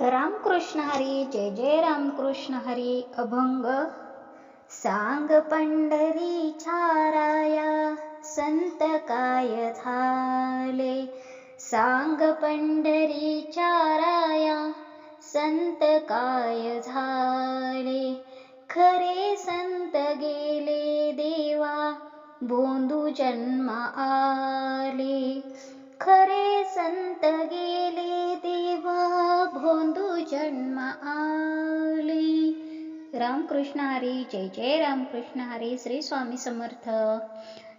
रामकृष्ण हरी जय जय रामकृष्ण हरी अभंग. सांग पंढरी छाराया संत काय झाले? सांग पंढरी चाराया संत काय झाले? खरे संत गेले देवा बोंदू जन्म आले. खरे संत गेले जन्म आली रामकृष्ण हरी जय जय रामकृष्ण हरी श्री स्वामी समर्थ.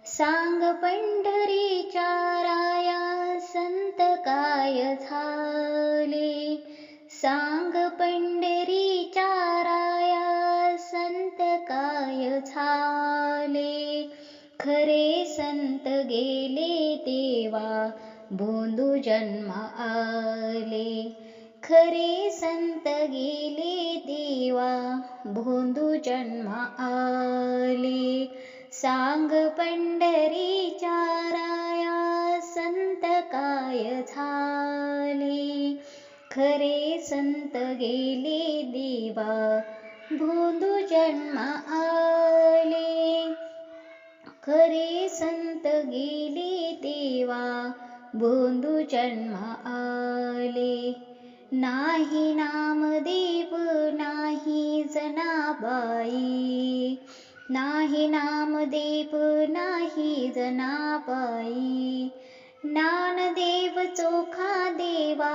सांग पंढरीच्या राया संत काय झाले? सांग पंढरीच्या राया संत काय झाले? खरे संत गेले देवा बोंदू जन्म आले. खरे संत गेले देवा भोंदू जन्म आले. सांग पंढरी चाराया संत काय झाले? खरे संत गेले देवा भोंदू जन्म आले. खरे संत गेले देवा भोंदू जन्म आले. नाही नामदेव नाही जनाबाई. नाही नामदेव नाही जनाबाई. ज्ञानदेव चोखा देवा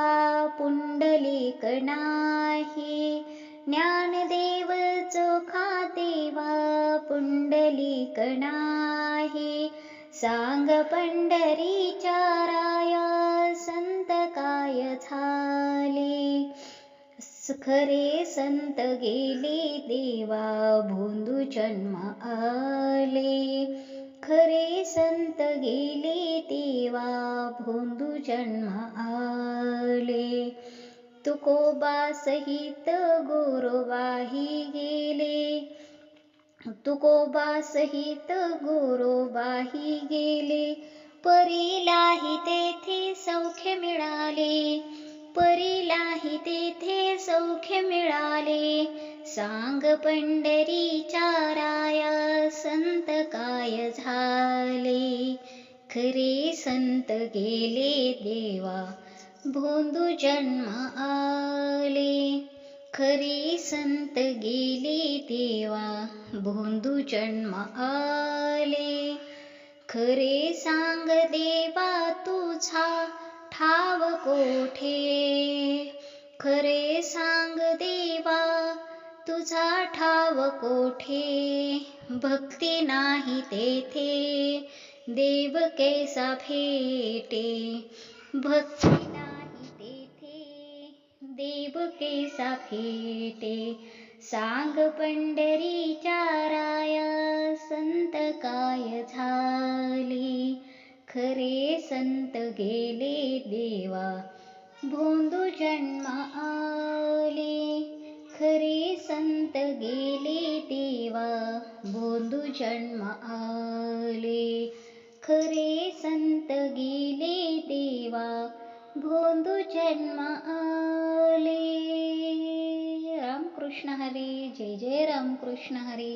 पुंडलिक नाही. ज्ञानदेव चोखा देवा पुंडलिक नाही. सांग पंढरी चारा झाले. खरे संत गेले देवा भोंदू जन्म आले. खरे संत गेले देवा भोंदू जन्म आले. तुकोबा सहित गोरोबाही गेले. तुकोबा सहित गोरोबाही गेले. सौख्य मिळाले. सांग पंढरीच्या राया संत काय झाले? खरे संत गेले देवा भोंदू जन्म आले. खरे संत गेले देवा भोंदू जन्म आले. खरे सांग देवा तुझा ठाव कोठे? खरे सांग देवा तुझा ठाव कोठे? भक्ती नाही तेथे देव कैसा भेटे? भक्ती नाही तेथे देव कैसा भेटे? सांग पंढरीच्या राया संत काय झाले? खरे संत गेले देवा भोंदू जन्म आले खरे संत गेले देवा. भोंदू जन्म आले खरे संत गेले देवा. भोंदू जन्म आले. रामकृष्ण हरी जय जय रामकृष्ण हरी